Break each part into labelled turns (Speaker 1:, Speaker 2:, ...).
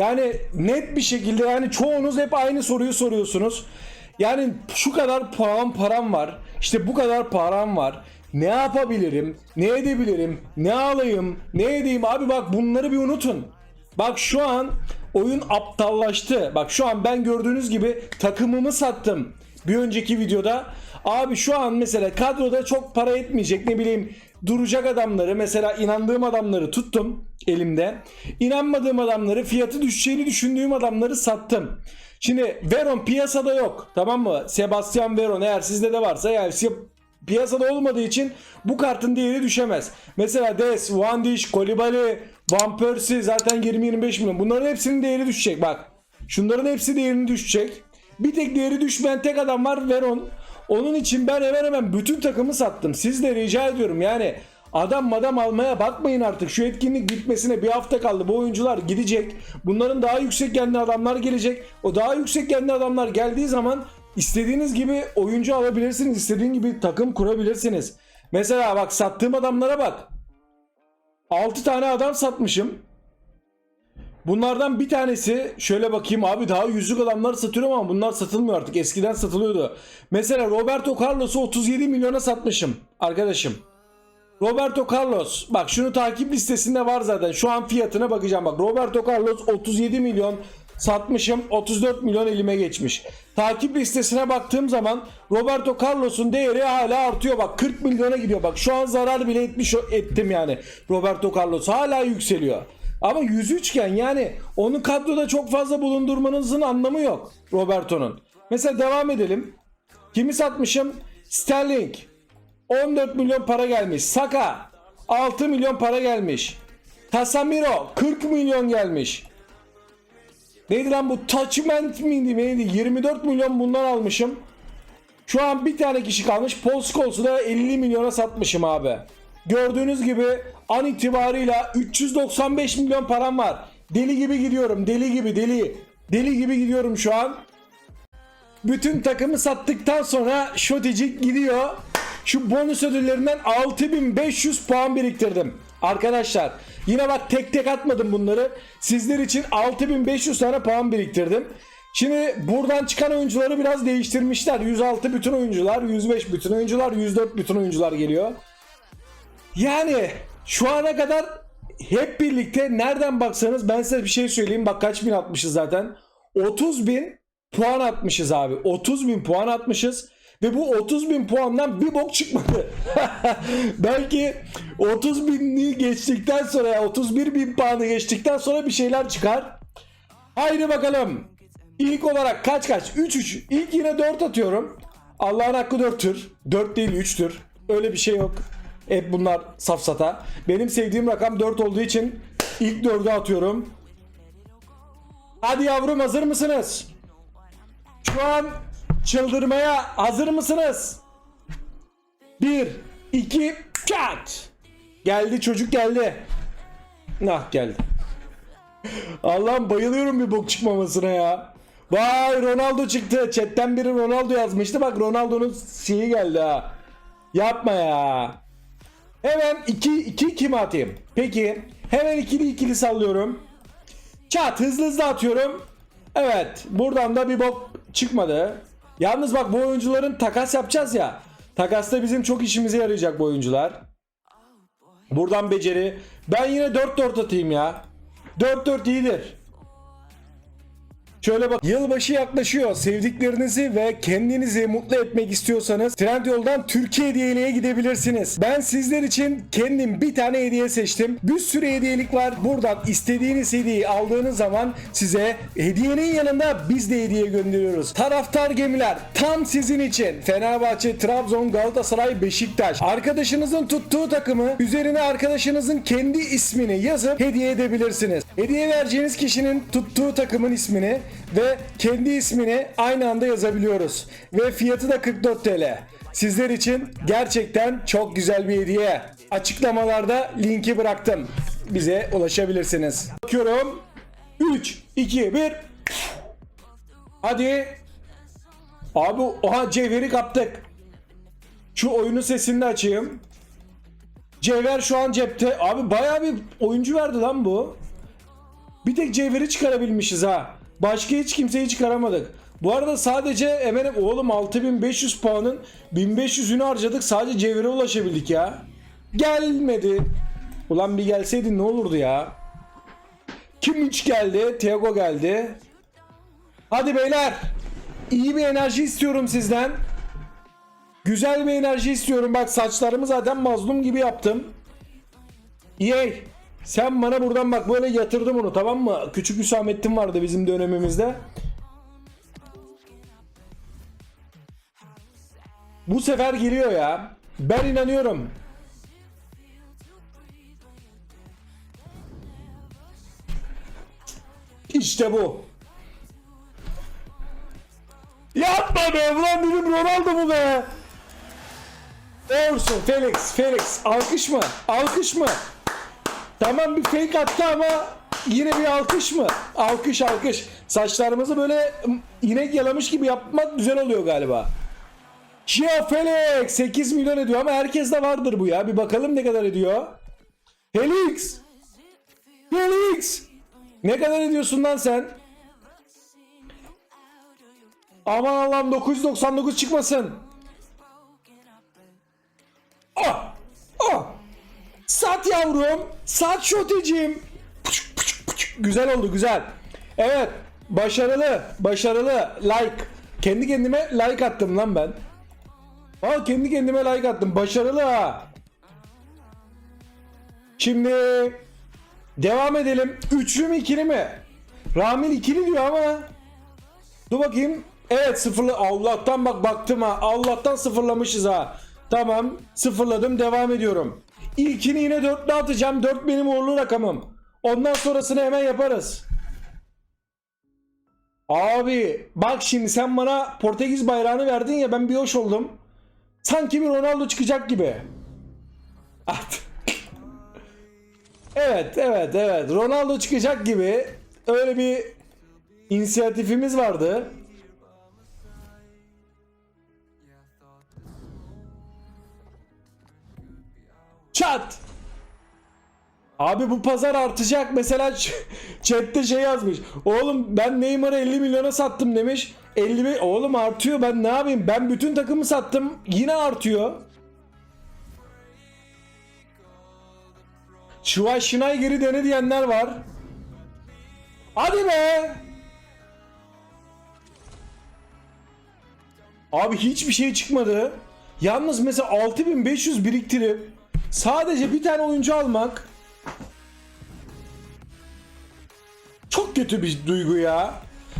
Speaker 1: Yani net bir şekilde yani çoğunuz hep aynı soruyu soruyorsunuz. Yani şu kadar param param var. İşte bu kadar param var. Ne yapabilirim? Ne edebilirim? Ne alayım? Ne edeyim? Abi bak bunları bir unutun. Bak şu an oyun aptallaştı. Bak şu an ben gördüğünüz gibi takımımı sattım. Bir önceki videoda. Abi şu an mesela kadroda çok para etmeyecek ne bileyim duracak adamları mesela inandığım adamları tuttum elimde. İnanmadığım adamları fiyatı düşeceğini düşündüğüm adamları sattım. Şimdi Veron piyasada yok tamam mı? Sebastian Veron eğer sizde de varsa yani piyasada olmadığı için bu kartın değeri düşemez. Mesela Des, Van Kolibali, Van Persie zaten 20-25 milyon. Bunların hepsinin değeri düşecek bak. Şunların hepsi değerini düşecek. Bir tek değeri düşmeyen tek adam var Veron. Onun için ben hemen hemen bütün takımı sattım. Siz de rica ediyorum yani adam madam almaya bakmayın artık. Şu etkinlik bitmesine bir hafta kaldı. Bu oyuncular gidecek. Bunların daha yüksek genli adamlar gelecek. O daha yüksek genli adamlar geldiği zaman istediğiniz gibi oyuncu alabilirsiniz. İstediğin gibi takım kurabilirsiniz. Mesela bak sattığım adamlara bak. 6 tane adam satmışım. Bunlardan bir tanesi şöyle bakayım abi daha yüzlük adamları satıyorum ama bunlar satılmıyor artık. Eskiden satılıyordu. Mesela Roberto Carlos'u 37 milyona satmışım arkadaşım. Roberto Carlos bak şunu takip listesinde var zaten. Şu an fiyatına bakacağım bak. Roberto Carlos 37 milyon satmışım. 34 milyon elime geçmiş. Takip listesine baktığım zaman Roberto Carlos'un değeri hala artıyor bak 40 milyona gidiyor bak. Şu an zarar bile etmiş ettim yani. Roberto Carlos hala yükseliyor. Ama 103 iken yani onu kadroda çok fazla bulundurmanızın anlamı yok Roberto'nun. Mesela devam edelim. Kimi satmışım? Sterling. 14 milyon para gelmiş. Saka 6 milyon para gelmiş. Casemiro 40 milyon gelmiş. Neydi lan bu Touchment miydi neydi? 24 milyon bundan almışım. Şu an bir tane kişi kalmış. Paul Scholes'u da 50 milyona satmışım abi. Gördüğünüz gibi an itibarıyla 395 milyon param var. Deli gibi gidiyorum. Deli gibi deli. Deli gibi gidiyorum şu an. Bütün takımı sattıktan sonra Şoticik gidiyor. Şu bonus ödüllerinden 6500 puan biriktirdim. Arkadaşlar yine bak tek tek atmadım bunları. Sizler için 6500 tane puan biriktirdim. Şimdi buradan çıkan oyuncuları biraz değiştirmişler. 106 bütün oyuncular, 105 bütün oyuncular, 104 bütün oyuncular geliyor. Yani şu ana kadar hep birlikte nereden baksanız ben size bir şey söyleyeyim. Bak kaç bin atmışız zaten. 30 bin puan atmışız abi. 30 bin puan atmışız. Ve bu 30 bin puandan bir bok çıkmadı. Belki 30 binliği geçtikten sonra ya 31 bin puanı geçtikten sonra bir şeyler çıkar. Haydi bakalım. İlk olarak kaç kaç? 3-3. İlk yine 4 atıyorum. Allah'ın hakkı 4'tür. 4 değil 3'tür. Öyle bir şey yok. Hep bunlar safsata. Benim sevdiğim rakam 4 olduğu için ilk 4'ü atıyorum. Hadi yavrum hazır mısınız? Şu an çıldırmaya hazır mısınız? 1 2 kat. Geldi çocuk geldi. Nah geldi. Allah'ım bayılıyorum bir bok çıkmamasına ya. Vay Ronaldo çıktı. Chatten biri Ronaldo yazmıştı. Bak Ronaldo'nun şeyi geldi ha. Yapma ya. Hemen 2 2 kim atayım? Peki. Hemen ikili ikili sallıyorum. Çat hızlı hızlı atıyorum. Evet. Buradan da bir bok çıkmadı. Yalnız bak bu oyuncuların takas yapacağız ya. Takasta bizim çok işimize yarayacak bu oyuncular. Buradan beceri. Ben yine 4-4 atayım ya. 4-4 iyidir. Şöyle bak yılbaşı yaklaşıyor. Sevdiklerinizi ve kendinizi mutlu etmek istiyorsanız Trendyol'dan Türkiye hediyeliğe gidebilirsiniz. Ben sizler için kendim bir tane hediye seçtim. Bir sürü hediyelik var. Buradan istediğiniz hediyeyi aldığınız zaman size hediyenin yanında biz de hediye gönderiyoruz. Taraftar gemiler tam sizin için. Fenerbahçe, Trabzon, Galatasaray, Beşiktaş. Arkadaşınızın tuttuğu takımı üzerine arkadaşınızın kendi ismini yazıp hediye edebilirsiniz. Hediye vereceğiniz kişinin tuttuğu takımın ismini ve kendi ismini aynı anda yazabiliyoruz. Ve fiyatı da 44 TL. Sizler için gerçekten çok güzel bir hediye. Açıklamalarda linki bıraktım. Bize ulaşabilirsiniz. Bakıyorum. 3, 2, 1. Hadi. Abi oha cevheri kaptık. Şu oyunun sesini de açayım. Cevher şu an cepte. Abi bayağı bir oyuncu verdi lan bu. Bir tek cevheri çıkarabilmişiz ha. Başka hiç kimseyi çıkaramadık. Bu arada sadece eminim oğlum 6500 puanın 1500'ünü harcadık sadece cevhere ulaşabildik ya. Gelmedi. Ulan bir gelseydin ne olurdu ya. Kim hiç geldi? Thiago geldi. Hadi beyler. İyi bir enerji istiyorum sizden. Güzel bir enerji istiyorum. Bak saçlarımı zaten mazlum gibi yaptım. EA sen bana buradan bak böyle yatırdım onu tamam mı? Küçük Hüsamettin vardı bizim dönemimizde. Bu sefer geliyor ya. Ben inanıyorum. İşte bu. Yapma be ulan dedim Ronaldo mu be? Olsun Felix Felix alkış mı? Alkış mı? Tamam bir fake attı ama yine bir alkış mı? Alkış alkış. Saçlarımızı böyle inek yalamış gibi yapmak güzel oluyor galiba. Gia Felix 8 milyon ediyor ama herkes de vardır bu ya. Bir bakalım ne kadar ediyor. Felix. Felix. Ne kadar ediyorsun lan sen? Aman Allah'ım 999 çıkmasın. Ah! Ah! Sat yavrum. Sat şoteciğim. Pıçık, pıçık, pıçık. Güzel oldu güzel. Evet. Başarılı. Başarılı. Like. Kendi kendime like attım lan ben. Aa kendi kendime like attım. Başarılı ha. Şimdi devam edelim. Üçlü mü ikili mi? Ramil ikili diyor ama. Dur bakayım. Evet sıfırlı. Allah'tan bak baktım ha. Allah'tan sıfırlamışız ha. Tamam sıfırladım devam ediyorum. İlkini yine dörtlü atacağım. Dört benim uğurlu rakamım. Ondan sonrasını hemen yaparız. Abi bak şimdi sen bana Portekiz bayrağını verdin ya ben bir hoş oldum. Sanki bir Ronaldo çıkacak gibi. Evet evet evet Ronaldo çıkacak gibi öyle bir inisiyatifimiz vardı. Çat. Abi bu pazar artacak. Mesela chatte şey yazmış. Oğlum ben Neymar'ı 50 milyona sattım demiş. 50 mi- Oğlum artıyor ben ne yapayım? Ben bütün takımı sattım. Yine artıyor. Schweinsteiger'i dene diyenler var. Hadi be. Abi hiçbir şey çıkmadı. Yalnız mesela 6500 biriktirip sadece bir tane oyuncu almak çok kötü bir duygu ya.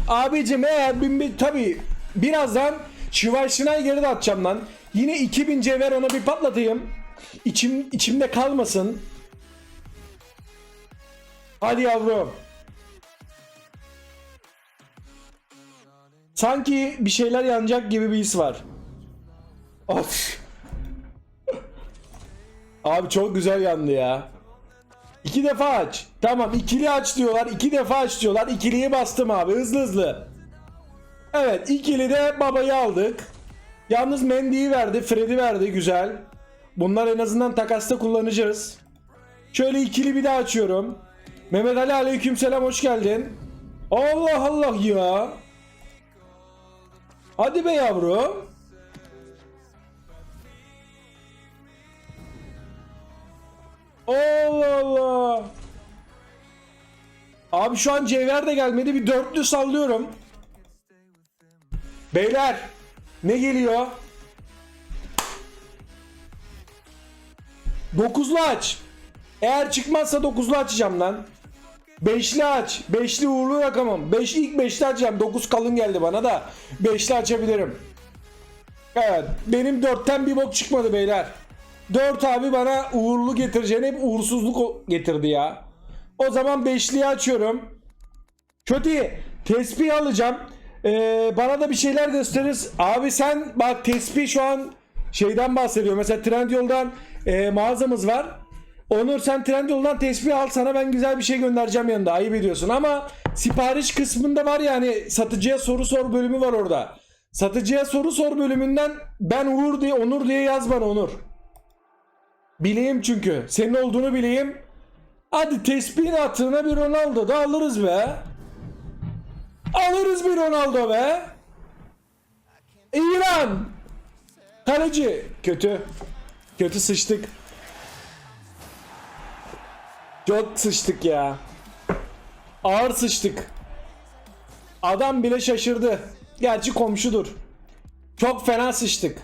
Speaker 1: Abicim eğer bin bir tabi birazdan Schweinsteiger'i de atacağım lan. Yine 2000 cevher ona bir patlatayım. İçim, içimde kalmasın. Hadi yavrum. Sanki bir şeyler yanacak gibi bir his var. Of. Abi çok güzel yandı ya. İki defa aç. Tamam ikili aç diyorlar. iki defa aç diyorlar. İkiliyi bastım abi hızlı hızlı. Evet ikili de babayı aldık. Yalnız Mendy'yi verdi. Fred'i verdi. Güzel. Bunlar en azından takasta kullanacağız. Şöyle ikili bir daha açıyorum. Mehmet Ali aleykümselam hoş geldin. Allah Allah ya. Hadi be yavrum. Allah Allah. Abi şu an cevher de gelmedi. Bir dörtlü sallıyorum. Beyler ne geliyor? Dokuzlu aç. Eğer çıkmazsa dokuzlu açacağım lan. Beşli aç. Beşli uğurlu rakamım. Beş, ilk beşli açacağım. Dokuz kalın geldi bana da. Beşli açabilirim. Evet. Benim dörtten bir bok çıkmadı beyler. Dört abi bana uğurlu getireceğini hep uğursuzluk getirdi ya. O zaman beşliyi açıyorum. Kötü. Tespih alacağım. Ee, bana da bir şeyler gösteririz. Abi sen bak tespih şu an şeyden bahsediyor. Mesela Trendyol'dan e, mağazamız var. Onur sen Trendyol'dan tespih al sana ben güzel bir şey göndereceğim yanında. Ayıp ediyorsun ama sipariş kısmında var yani satıcıya soru sor bölümü var orada. Satıcıya soru sor bölümünden ben Uğur diye Onur diye yaz bana Onur. Bileyim çünkü. Senin olduğunu bileyim. Hadi tespihin hatırına bir Ronaldo da alırız be. Alırız bir Ronaldo be. İran. Kaleci. Kötü. Kötü sıçtık. Çok sıçtık ya. Ağır sıçtık. Adam bile şaşırdı. Gerçi komşudur. Çok fena sıçtık.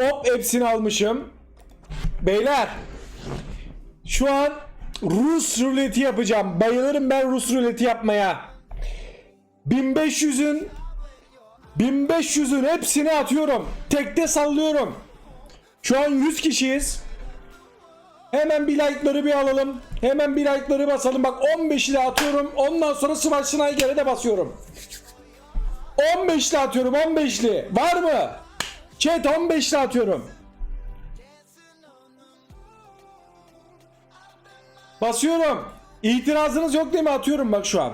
Speaker 1: Hop hepsini almışım. Beyler. Şu an Rus ruleti yapacağım. Bayılırım ben Rus ruleti yapmaya. 1500'ün 1500'ün hepsini atıyorum. Tekte sallıyorum. Şu an 100 kişiyiz. Hemen bir like'ları bir alalım. Hemen bir like'ları basalım. Bak 15'i de atıyorum. Ondan sonra Smash Sniper'e de basıyorum. 15'li atıyorum 15'li. Var mı? Chat 15'li atıyorum. Basıyorum. İtirazınız yok değil mi? Atıyorum bak şu an.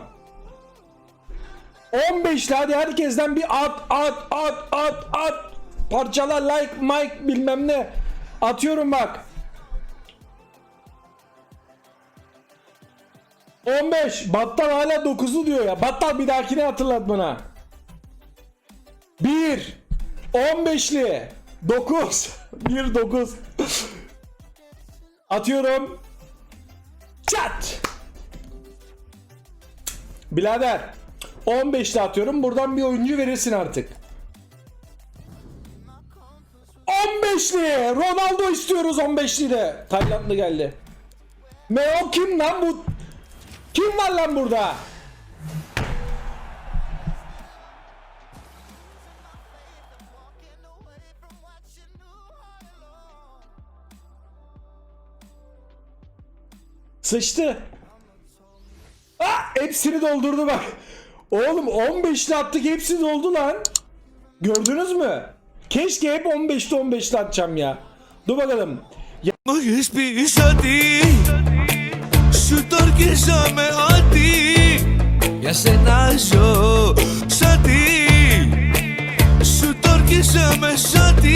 Speaker 1: 15'li hadi herkesten bir at at at at at. Parçala like mic bilmem ne. Atıyorum bak. 15. Battal hala 9'u diyor ya. Battal bir dahakine hatırlat bana. 1 15'li 9 1 9 Atıyorum. Birader 15'li atıyorum. Buradan bir oyuncu verirsin artık. 15'li Ronaldo istiyoruz 15'li de. Taylandlı geldi. Meo kim lan bu? Kim var lan burada? Sıçtı. Ah, hepsini doldurdu bak. Oğlum 15'li attık hepsi doldu lan. Gördünüz mü? Keşke hep 15'li 15'li atacağım ya. Dur bakalım. Ya,
Speaker 2: Μου έχεις πει ότι Σου το ορκίζομαι ότι Για σένα ζω Σ' ότι Σου το ορκίζομαι σ' ότι